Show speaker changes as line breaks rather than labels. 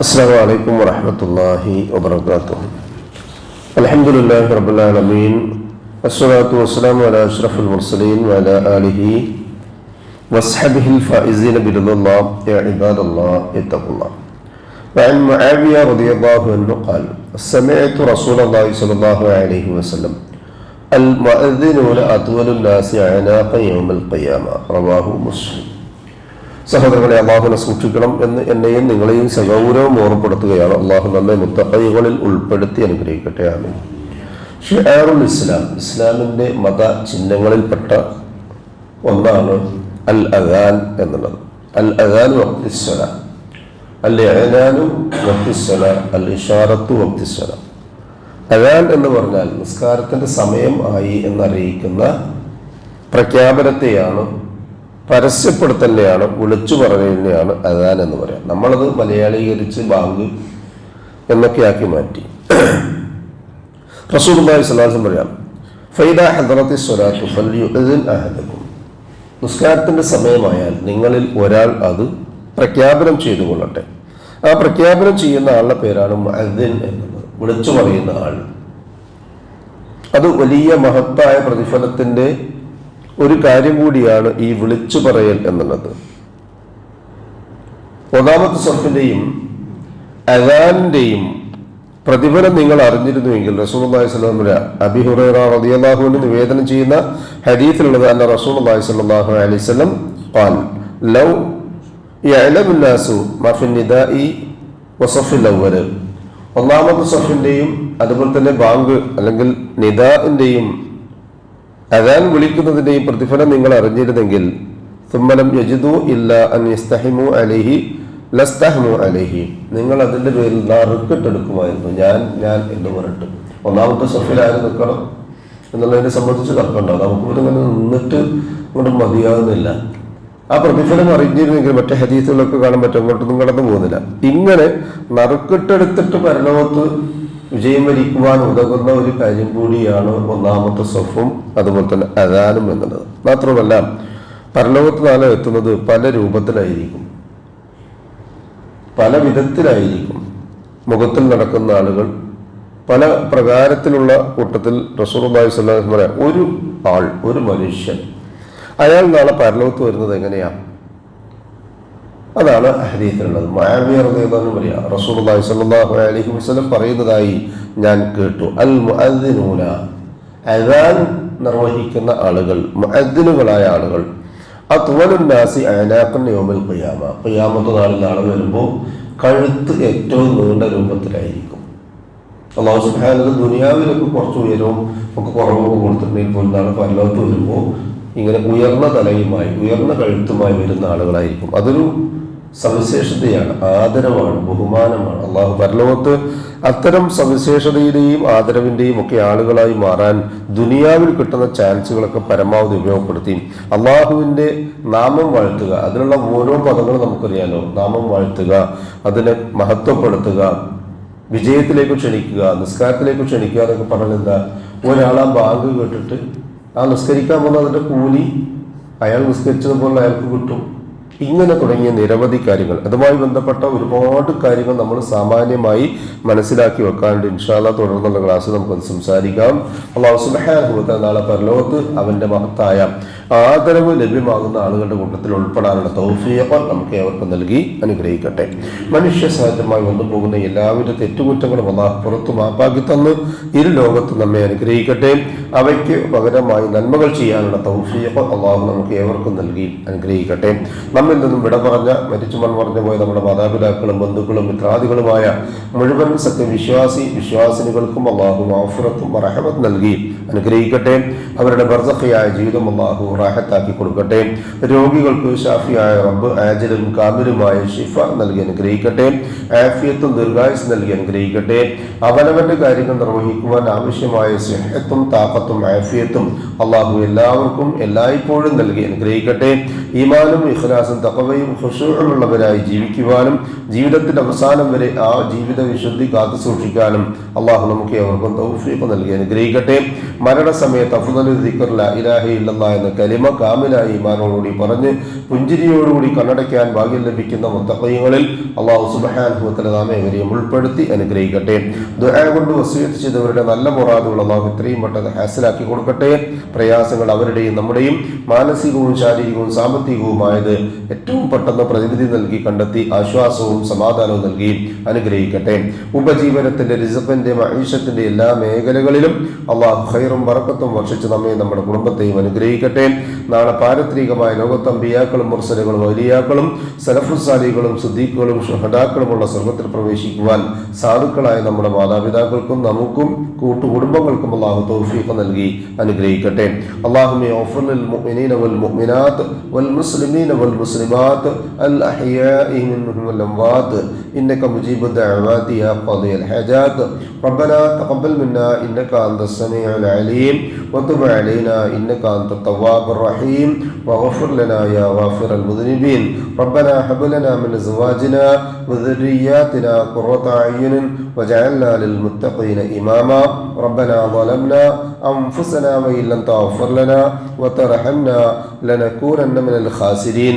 السلام عليكم ورحمة الله وبركاته. الحمد لله رب العالمين والصلاة والسلام على أشرف المرسلين وعلى آله واصحابه الفائزين برضا الله يا عباد الله اتقوا الله. وعن معاوية رضي الله عنه قال سمعت رسول الله صلى الله عليه وسلم المؤذنون أطول الناس عناقا يوم القيامة رواه مسلم. സഹോദരങ്ങളെ അള്ളാഹുനെ സൂക്ഷിക്കണം എന്ന് എന്നെയും നിങ്ങളെയും സഗൗരവം ഓർമ്മപ്പെടുത്തുകയാണ്. അള്ളാഹു നമ്മെ മുത്തഹൈകളിൽ ഉൾപ്പെടുത്തി അനുഗ്രഹിക്കട്ടെ. ആമീൻ. ഷിയാറുൽ ഇസ്ലാം. ഇസ്ലാമിന്റെ മത ചിഹ്നങ്ങളിൽപ്പെട്ട ഒന്നാണ് അൽ അദാൻ എന്നുള്ളത്. അൽ അദാൻ വക്തിസ്വല അൽ എഴനാനു വക്തിസ്വല അൽ ഇഷാറത്തു വക്തിസ്വല അദാൻ എന്ന് പറഞ്ഞാൽ നിസ്കാരത്തിന്റെ സമയം ആയി എന്നറിയിക്കുന്ന പ്രഖ്യാപനത്തെയാണ് പരസ്യപ്പെടുത്തലിനെയാണ് വിളിച്ചു പറയുന്നതാണ് അദാൻ എന്ന് പറയാം. നമ്മളത് മലയാളീകരിച്ച് ബാങ്ക് എന്നൊക്കെ ആക്കി മാറ്റി. റസൂലുള്ളാഹി സ്വലാസം പറയാം ഫൈദ ഹദറത്തി സ്വലാത്തു അഹദക്കും. നിസ്കാരത്തിന്റെ സമയമായാൽ നിങ്ങളിൽ ഒരാൾ അത് പ്രഖ്യാപനം ചെയ്തു കൊള്ളട്ടെ. ആ പ്രഖ്യാപനം ചെയ്യുന്ന ആളുടെ പേരാണ് മഹദിൻ എന്നുള്ളത്. വിളിച്ചു പറയുന്ന ആൾ. അത് വലിയ മഹത്തായ പ്രതിഫലത്തിന്റെ ഒരു കാര്യം കൂടിയാണ് ഈ വിളിച്ചു പറയൽ എന്നുള്ളത്. ഒന്നാമത്തെ സ്വർഫിന്റെയും അദാനിന്റെയും പ്രതിഫലം നിങ്ങൾ അറിഞ്ഞിരുന്നുവെങ്കിൽ റസൂൽ അള്ളാഹി സ്വലാമിന് അബിഹുറ നിവേദനം ചെയ്യുന്ന ഹരീഫിലുള്ളത് അന്ന റസൂൽ അള്ളാഹി സ്വല്ലാഹു അലൈഹി ലൗ വസഫിൽ ഒന്നാമത്തെ സഫിന്റെയും അതുപോലെ തന്നെ ബാങ്ക് അല്ലെങ്കിൽ നിദാഇന്റെയും അതാൻ വിളിക്കുന്നതിന്റെയും പ്രതിഫലം നിങ്ങൾ അറിഞ്ഞിരുന്നെങ്കിൽ തുമ്മലം യജിദു ഇല്ല അൻ യസ്തഹിമു അലൈഹി ലസ്തഹ്മു അലൈഹി. നിങ്ങൾ അതിന്റെ പേരിൽ നറുക്കിട്ടെടുക്കുമായിരുന്നു ഞാൻ ഞാൻ എന്ന് പറഞ്ഞിട്ട്. ഒന്നാമത്തെ സഫിൽ ആര് നിൽക്കണം എന്നുള്ളതിനെ സംബന്ധിച്ച് തർക്കമുണ്ടാവും നമുക്ക് ഇങ്ങനെ നിന്നിട്ട് ഇങ്ങോട്ട് മതിയാകുന്നില്ല ആ പ്രതിഫലം അറിഞ്ഞിരുന്നെങ്കിൽ മറ്റേ ഹദീസുകളൊക്കെ കാണാൻ പറ്റും അങ്ങോട്ടൊന്നും കടന്നു പോകുന്നില്ല. ഇങ്ങനെ നറുക്കിട്ടെടുത്തിട്ട് പരലോകത്ത് വിജയം വരിക്കുവാൻ ഉതകുന്ന ഒരു കാര്യം കൂടിയാണ് ഒന്നാമത്തെ സ്വഫും അതുപോലെ തന്നെ അദാനും എന്നുള്ളത്. മാത്രമല്ല പരലോകത്ത് നാളെ എത്തുന്നത് പല രൂപത്തിലായിരിക്കും. പല വിധത്തിലായിരിക്കും. മുഖത്തിൽ നടക്കുന്ന ആളുകൾ പല പ്രകാരത്തിലുള്ള കൂട്ടത്തിൽ റസൂർബായ് സ്വല്ലാഹു പറയാം ഒരു ആൾ ഒരു മനുഷ്യൻ. അയാൾ നാളെ പരലോകത്ത് വരുന്നത് എങ്ങനെയാ? അതാണ് അഹരീത്തിലുള്ളത് മാവിയ എന്ന് പറയാം റസൂലുള്ളാഹി സ്വല്ലല്ലാഹു അലൈഹി വസല്ലം പറയുന്നതായി ഞാൻ കേട്ടു. അൽ മുഅദ്ദിനൂന അദാൻ നിർവഹിക്കുന്ന ആളുകൾ മുഅദ്ദിനുകളായ ആളുകൾ. ആ നാസി അനാക്കൻ യൗമൽ ഖിയാമ. ഖിയാമത്ത് നാളിൽ നാളെ വരുമ്പോൾ കഴുത്ത് ഏറ്റവും നീണ്ട രൂപത്തിലായിരിക്കും. അള്ളാഹു സുബ്ഹാനഹു ദുനിയാവിലൊക്കെ കുറച്ച് ഉയരവും ഒക്കെ കുറവൊക്കെ കൊടുത്തിട്ടുണ്ടെങ്കിൽ പോലും നാളെ പരലോകത്ത് വരുമ്പോൾ ഇങ്ങനെ ഉയർന്ന തലയുമായി ഉയർന്ന കഴുത്തുമായി വരുന്ന ആളുകളായിരിക്കും. അതൊരു സവിശേഷതയാണ് ആദരവാണ് ബഹുമാനമാണ്. അള്ളാഹു പരലോകത്ത് അത്തരം സവിശേഷതയുടെയും ആദരവിന്റെയും ഒക്കെ ആളുകളായി മാറാൻ ദുനിയാവിൽ കിട്ടുന്ന ചാൻസുകളൊക്കെ പരമാവധി ഉപയോഗപ്പെടുത്തി. അള്ളാഹുവിന്റെ നാമം വാഴ്ത്തുക അതിനുള്ള ഓരോ പദങ്ങളും നമുക്കറിയാലോ. നാമം വാഴ്ത്തുക അതിനെ മഹത്വപ്പെടുത്തുക വിജയത്തിലേക്ക് ക്ഷണിക്കുക നിസ്കാരത്തിലേക്ക് ക്ഷണിക്കുക എന്നൊക്കെ പറഞ്ഞാൽ എന്താ? ഒരാൾ ആ ബാങ്ക് കേട്ടിട്ട് ആ നിസ്കരിക്കാൻ പോകുന്ന അതിന്റെ കൂലി അയാൾ നിസ്കരിച്ചതുപോലെ അയാൾക്ക് കിട്ടും. ഇങ്ങനെ തുടങ്ങിയ നിരവധി കാര്യങ്ങൾ. അതുമായി ബന്ധപ്പെട്ട ഒരുപാട് കാര്യങ്ങൾ നമ്മൾ സാമാന്യമായി മനസ്സിലാക്കി വെക്കാണ്ട് ഇൻഷാല്ല തുടർന്നുള്ള ക്ലാസ് നമുക്ക് സംസാരിക്കാം. അള്ളാഹു സുബാനുഭവത്തെ നാളെ പരലോകത്ത് അവന്റെ മഹത്തായ ആദരവ് ലഭ്യമാകുന്ന ആളുകളുടെ കൂട്ടത്തിൽ ഉൾപ്പെടാനുള്ള തൗഫീഖ് നമുക്ക് ഏവർക്കും നൽകി അനുഗ്രഹിക്കട്ടെ. മനുഷ്യ സഹജമായി വന്നു പോകുന്ന എല്ലാവിധ തെറ്റുകുറ്റങ്ങളും അള്ളാഹ് പുറത്തു മാപ്പാക്കി തന്ന്. ഇരു ലോകത്ത് നമ്മെ അനുഗ്രഹിക്കട്ടെ. അവയ്ക്ക് പകരമായി നന്മകൾ ചെയ്യാനുള്ള തൗഫീഖ് അള്ളാഹു നമുക്ക് ഏവർക്കും നൽകി അനുഗ്രഹിക്കട്ടെ. നമ്മിൽ നിന്നും വിട പറഞ്ഞ മരിച്ചു മൺമറഞ്ഞു പോയ നമ്മുടെ മാതാപിതാക്കളും ബന്ധുക്കളും മിത്രാദികളുമായ മുഴുവൻ സത്യവിശ്വാസി വിശ്വാസിനികൾക്കും അള്ളാഹു മാഫുറത്തും റഹമത്ത് നൽകി. അനുഗ്രഹിക്കട്ടെ. അവരുടെ ബർസഖയായ ജീവിതം അള്ളാഹു റാഹത്താക്കി കൊടുക്കട്ടെ. രോഗികൾക്ക് ഷാഫിയായ റബ്ബ് ആജലും കാമിലുമായ ഷിഫ നൽകി അനുഗ്രഹിക്കട്ടെ. ആഫിയത്തും ദീർഘായുസ് നൽകി അനുഗ്രഹിക്കട്ടെ. അവനവന്റെ കാര്യങ്ങൾ നിർവഹിക്കുവാൻ ആവശ്യമായ സ്നേഹത്തും താപത്തും ആഫിയത്തും അള്ളാഹു എല്ലാവർക്കും എല്ലായ്പ്പോഴും നൽകി അനുഗ്രഹിക്കട്ടെ. ഈമാനും ഇഖ്ലാസും തക്കവയും ഹുഷൂറുമുള്ളവരായി ജീവിക്കുവാനും ജീവിതത്തിന്റെ അവസാനം വരെ ആ ജീവിത വിശുദ്ധി കാത്തു സൂക്ഷിക്കാനും അള്ളാഹു നമുക്ക് അവർക്കും തൗഫീഖ് നൽകി അനുഗ്രഹിക്കട്ടെ. മരണസമയത്ത് അഫുദൽ ഇലാഹി ലാ ഇലാഹ ഇല്ലല്ലാഹ് എന്ന കലിമ കാമിലായി മാനോടുകൂടി പറഞ്ഞ് പുഞ്ചിരിയോടുകൂടി കണ്ണടയ്ക്കാൻ ഭാഗ്യം ലഭിക്കുന്ന മുത്തക്കയങ്ങളിൽ അള്ളാഹു സുബഹാനുഭവത്തിൽ നാം ഇവരെയും ഉൾപ്പെടുത്തി അനുഗ്രഹിക്കട്ടെ. ദുരാ കൊണ്ട് വസീത്ത് ചെയ്തവരുടെ നല്ല മുറാദുകൾ അള്ളാഹു ഇത്രയും പെട്ടെന്ന് ഹാസിലാക്കി കൊടുക്കട്ടെ. പ്രയാസങ്ങൾ അവരുടെയും നമ്മുടെയും മാനസികവും ശാരീരികവും സാമ്പത്തികവുമായത് ഏറ്റവും പെട്ടെന്ന് പ്രതിനിധി നൽകി കണ്ടെത്തി ആശ്വാസവും സമാധാനവും നൽകി അനുഗ്രഹിക്കട്ടെ. ഉപജീവനത്തിന്റെ രിസത്തിന്റെ മഹീഷത്തിന്റെ എല്ലാ മേഖലകളിലും അള്ളാഹു ഖൈറും വറക്കത്തും വർഷിച്ച് നമ്മെ നമ്മുടെ കുടുംബത്തെയും അനുഗ്രഹിക്കട്ടെ. നാളെ പാരത്രികമായ ലോകത്തം ബിയാക്കളും മുർസലുകളും വലിയാക്കളും സലഫുസാലികളും സുദ്ദീഖുകളും ഷഹദാക്കളുമുള്ള സ്വർഗത്തിൽ പ്രവേശിക്കുവാൻ സാധുക്കളായ നമ്മുടെ മാതാപിതാക്കൾക്കും നമുക്കും കൂട്ടുകുടുംബങ്ങൾക്കും അള്ളാഹു തൗഫീഖ് നൽകി അനുഗ്രഹിക്കട്ടെ. അള്ളാഹു മുഅ്മിനീന വൽ മുഅ്മിനാത്ത് വൽ മുസ്ലിമീന വൽ മുസ്ലിം والمسلمات الأحياء منهم والأموات إنك مجيب الدعوات يا قاضي الحاجات. ربنا تقبل منا إنك أنت السميع العليم. وتب علينا إنك أنت التواب الرحيم. واغفر لنا يا غافر المذنبين. ربنا هب لنا من أزواجنا وذرياتنا قرة أعين. وجعلنا للمتقين إماما. ربنا ظلمنا أنفسنا وإن لم تغفر لنا وترحمنا لنكونن من الخاسرين.